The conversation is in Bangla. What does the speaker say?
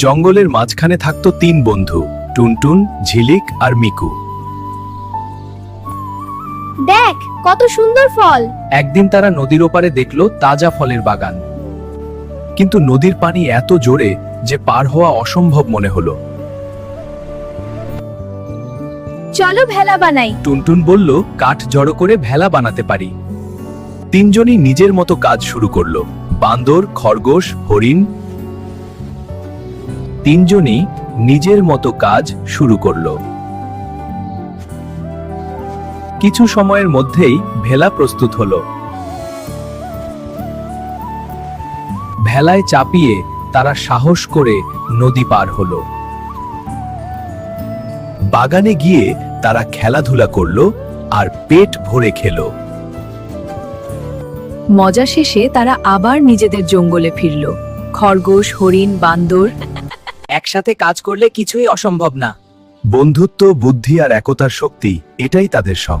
জঙ্গলের মাঝখানে থাকতো তিন বন্ধু টুনটুন ঝিলিক আর মিকু। দেখ কত সুন্দর ফল। একদিন তারা নদীর ওপারে দেখল তাজা ফলের বাগান। কিন্তু নদীর পানি এত জোরে যে পার হওয়া অসম্ভব মনে হলো। চলো ভেলা বানাই। টুনটুন বলল কাঠ জড়ো করে ভেলা বানাতে পারি। তিনজনই নিজের মতো কাজ শুরু করল। বান্দর খরগোশ হরিণ তিনজনই নিজের মতো কাজ শুরু করল। কিছু সময়ের মধ্যেই ভেলা প্রস্তুত হলো। ভেলায় চাপিয়ে তারা সাহস করে নদী পার হল। বাগানে গিয়ে তারা খেলাধুলা করল আর পেট ভরে খেলো। মজা শেষে তারা আবার নিজেদের জঙ্গলে ফিরল। খরগোশ, হরিণ, বান্দর একসাথে কাজ করলে কিছুই অসম্ভব না। বন্ধুত্ব বুদ্ধি আর একতার শক্তি এটাই তাদের সব